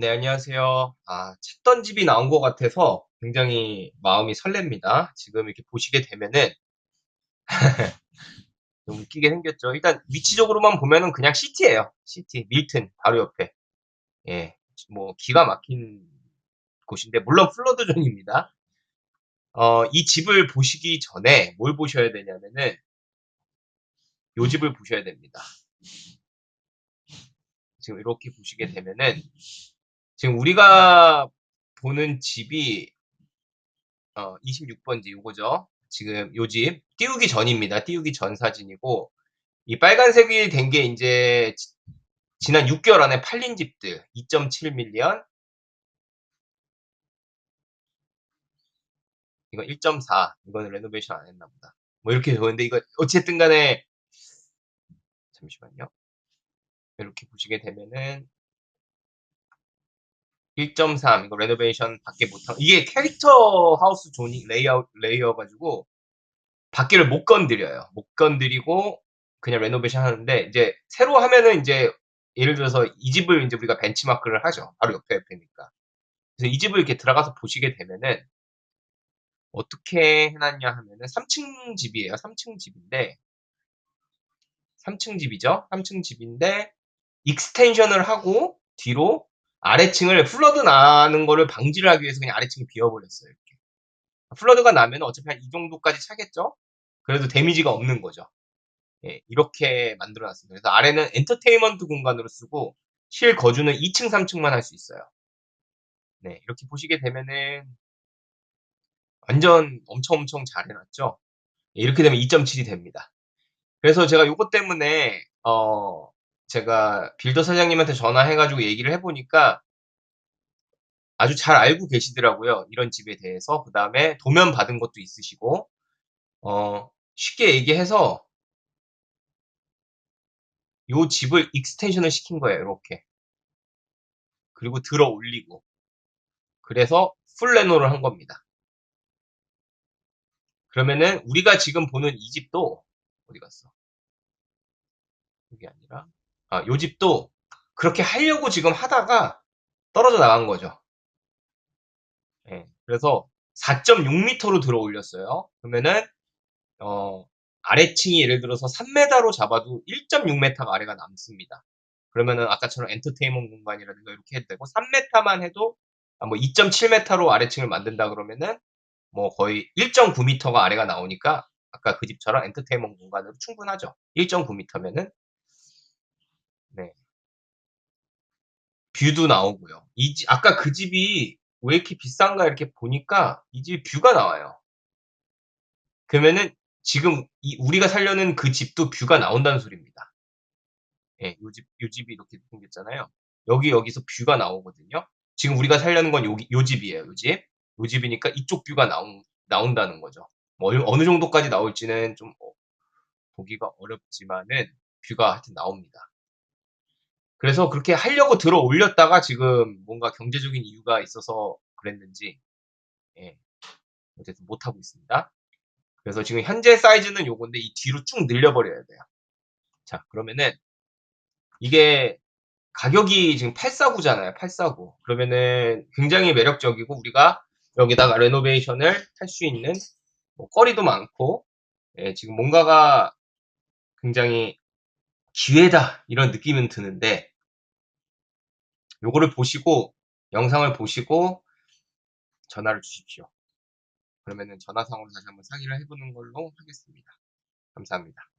네, 안녕하세요. 아, 찾던 집이 나온 것 같아서 굉장히 마음이 설렙니다. 지금 이렇게 보시게 되면은 좀 웃기게 생겼죠. 일단 위치적으로만 보면은 그냥 시티예요. 시티, 밀튼 바로 옆에. 예, 뭐 기가 막힌 곳인데 물론 플러드 존입니다. 어, 이 집을 보시기 전에 뭘 보셔야 되냐면은 요 집을 보셔야 됩니다. 지금 이렇게 보시게 되면은 지금 우리가 보는 집이 어, 26번지 요거죠. 지금 요 집 띄우기 전입니다. 띄우기 전 사진이고 이 빨간색이 된 게 이제 지- 지난 6개월 안에 팔린 집들 2.7밀리언 이거 1.4 이거는 레노베이션 안 했나 보다. 뭐 이렇게 되는데 이거 어쨌든 간에 잠시만요. 이렇게 보시게 되면은 1.3 이거 레노베이션 밖에 못한 이게 캐릭터 하우스 존이 레이아웃 레이어 가지고 밖에를 못 건드려요. 못 건드리고 그냥 레노베이션 하는데 이제 새로 하면은 이제 예를 들어서 이 집을 이제 우리가 벤치마크를 하죠. 바로 옆에 옆에니까. 그래서 이 집을 이렇게 들어가서 보시게 되면은 어떻게 해놨냐 하면은 3층 집이에요. 3층 집인데 3층 집이죠. 3층 집인데 익스텐션을 하고 뒤로 아래층을 플러드 나는 거를 방지를 하기 위해서 그냥 아래층이 비워버렸어요. 이렇게. 플러드가 나면 어차피 한 이 정도까지 차겠죠? 그래도 데미지가 없는 거죠. 예, 이렇게 만들어 놨습니다. 그래서 아래는 엔터테인먼트 공간으로 쓰고 실 거주는 2층, 3층만 할 수 있어요. 네, 이렇게 보시게 되면은 완전 엄청 엄청 잘 해놨죠? 예, 이렇게 되면 2.7이 됩니다. 그래서 제가 요것 때문에 어 제가 빌더 사장님한테 전화해가지고 얘기를 해보니까 아주 잘 알고 계시더라고요. 이런 집에 대해서. 그 다음에 도면 받은 것도 있으시고, 어, 쉽게 얘기해서 요 집을 익스텐션을 시킨 거예요. 이렇게. 그리고 들어 올리고. 그래서 풀 레노를 한 겁니다. 그러면은 우리가 지금 보는 이 집도 어디 갔어? 이게 아니라 아, 요 집도 그렇게 하려고 지금 하다가 떨어져 나간 거죠. 예, 그래서 4.6m로 들어 올렸어요. 그러면은 어, 아래층이 예를 들어서 3m로 잡아도 1.6m가 아래가 남습니다. 그러면은 아까처럼 엔터테인먼트 공간이라든가 이렇게 해도 되고 3m만 해도 아, 뭐 2.7m로 아래층을 만든다 그러면은 뭐 거의 1.9m가 아래가 나오니까 아까 그 집처럼 엔터테인먼트 공간으로 충분하죠. 1.9m면은 네. 뷰도 나오고요. 이 집, 아까 그 집이 왜 이렇게 비싼가 이렇게 보니까 이 집이 뷰가 나와요. 그러면은 지금 이 우리가 살려는 그 집도 뷰가 나온다는 소리입니다. 예, 요 집, 요 집이 이렇게 생겼잖아요. 여기 여기서 뷰가 나오거든요. 지금 우리가 살려는 건 여기 요 집이에요. 요 집. 요 집이니까 이쪽 뷰가 나온 나온다는 거죠. 뭐 어느, 어느 정도까지 나올지는 좀 어, 보기가 어렵지만은 뷰가 하여튼 나옵니다. 그래서 그렇게 하려고 들어 올렸다가 지금 뭔가 경제적인 이유가 있어서 그랬는지 예, 어쨌든 못하고 있습니다. 그래서 지금 현재 사이즈는 요건데 이 뒤로 쭉 늘려버려야 돼요. 자 그러면은 이게 가격이 지금 849잖아요. 849. 그러면은 굉장히 매력적이고 우리가 여기다가 레노베이션을 할 수 있는 뭐 거리도 많고 예, 지금 뭔가가 굉장히 기회다 이런 느낌은 드는데 요거를 보시고 영상을 보시고 전화를 주십시오. 그러면은 전화상으로 다시 한번 상의를 해보는 걸로 하겠습니다. 감사합니다.